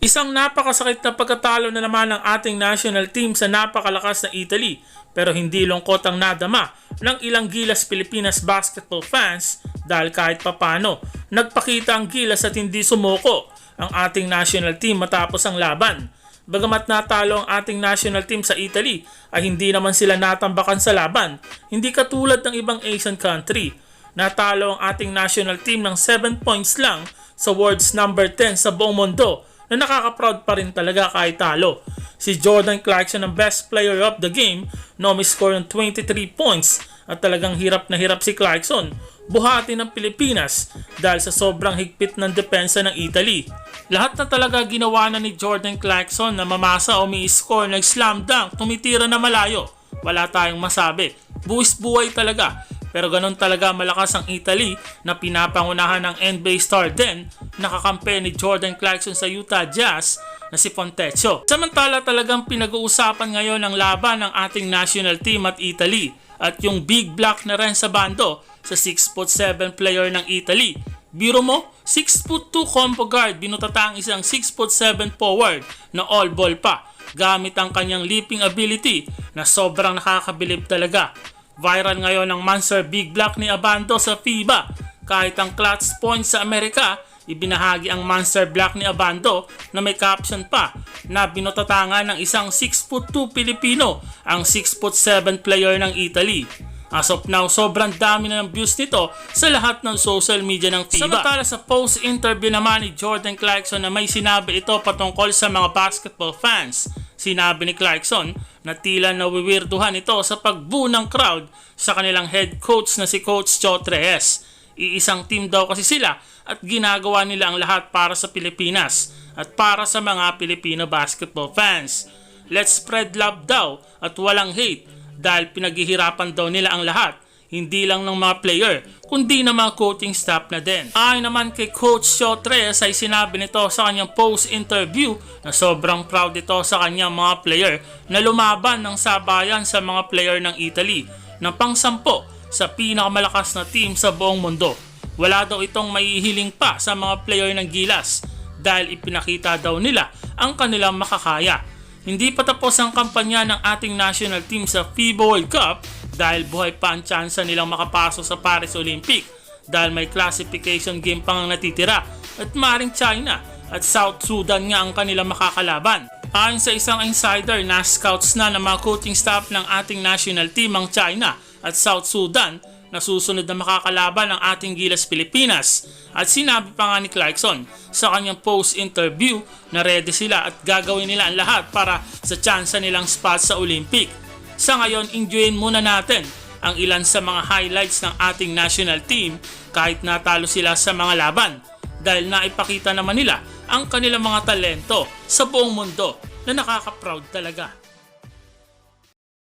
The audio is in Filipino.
Isang napakasakit na pagkatalo na naman ng ating national team sa napakalakas na Italy pero hindi lungkot ang nadama ng ilang Gilas Pilipinas basketball fans dahil kahit papano nagpakita ang Gilas at hindi sumuko ang ating national team matapos ang laban. Bagamat natalo ang ating national team sa Italy ay hindi naman sila natambakan sa laban. Hindi katulad ng ibang Asian country. Natalo ang ating national team ng 7 points lang sa world's number 10 sa buong mundo na nakaka-proud pa rin talaga kahit talo. Si Jordan Clarkson ang best player of the game no score ng 23 points at talagang hirap na hirap si Clarkson buhati ng Pilipinas dahil sa sobrang higpit ng depensa ng Italy. Lahat na talaga ginawa na ni Jordan Clarkson na mamasa o mi-score nag-slam dunk, tumitira na malayo. Wala tayong masabi. Buwis buhay talaga. Pero ganun talaga malakas ang Italy na pinapangunahan ng NBA star din nakakampi ni Jordan Clarkson sa Utah Jazz na si Fontecchio. Samantala talagang pinag-uusapan ngayon ang laban ng ating national team at Italy at yung big block na rin sa bando sa 6'7 player ng Italy. Biro mo, 6'2 combo guard binutata ang isang 6'7 forward na all ball pa gamit ang kanyang leaping ability na sobrang nakakabilib talaga. Viral ngayon ang Monster Big Block ni Abando sa FIBA. Kahit ang clutch points sa Amerika, ibinahagi ang Monster Block ni Abando na may caption pa na binutatangan ng isang 6'2 Pilipino ang 6'7 player ng Italy. As of now, sobrang dami na ng views nito sa lahat ng social media ng FIBA. Samantala sa post-interview naman ni Jordan Clarkson na may sinabi ito patungkol sa mga basketball fans. Sinabi ni Clarkson na tila nawiwirduhan ito sa pagbu ng crowd sa kanilang head coach na si Coach Joe Reyes. Iisang team daw kasi sila at ginagawa nila ang lahat para sa Pilipinas at para sa mga Filipino basketball fans. Let's spread love daw at walang hate dahil pinaghihirapan daw nila ang lahat hindi lang ng mga player, kundi ng mga coaching staff na din. Ayon naman kay Coach Shotres ay sinabi nito sa kanyang post-interview na sobrang proud ito sa kanyang mga player na lumaban ng sabayan sa mga player ng Italy na pangsampo sa pinakamalakas na team sa buong mundo. Wala daw itong maihiling pa sa mga player ng Gilas dahil ipinakita daw nila ang kanilang makakaya. Hindi pa tapos ang kampanya ng ating national team sa FIBA World Cup dahil buhay pa ang tsansa nilang makapasok sa Paris Olympic dahil may classification game pang natitira at maring China at South Sudan nga ang kanilang makakalaban. Ayon sa isang insider na scouts na ng mga coaching staff ng ating national team ang China at South Sudan na susunod na makakalaban ng ating Gilas Pilipinas. At sinabi pa nga ni Clarkson sa kanyang post-interview na ready sila at gagawin nila ang lahat para sa tsansa nilang spot sa Olympic. Sa ngayon, enjoyin muna natin ang ilan sa mga highlights ng ating national team kahit natalo sila sa mga laban dahil naipakita naman nila ang kanilang mga talento sa buong mundo na nakaka-proud talaga.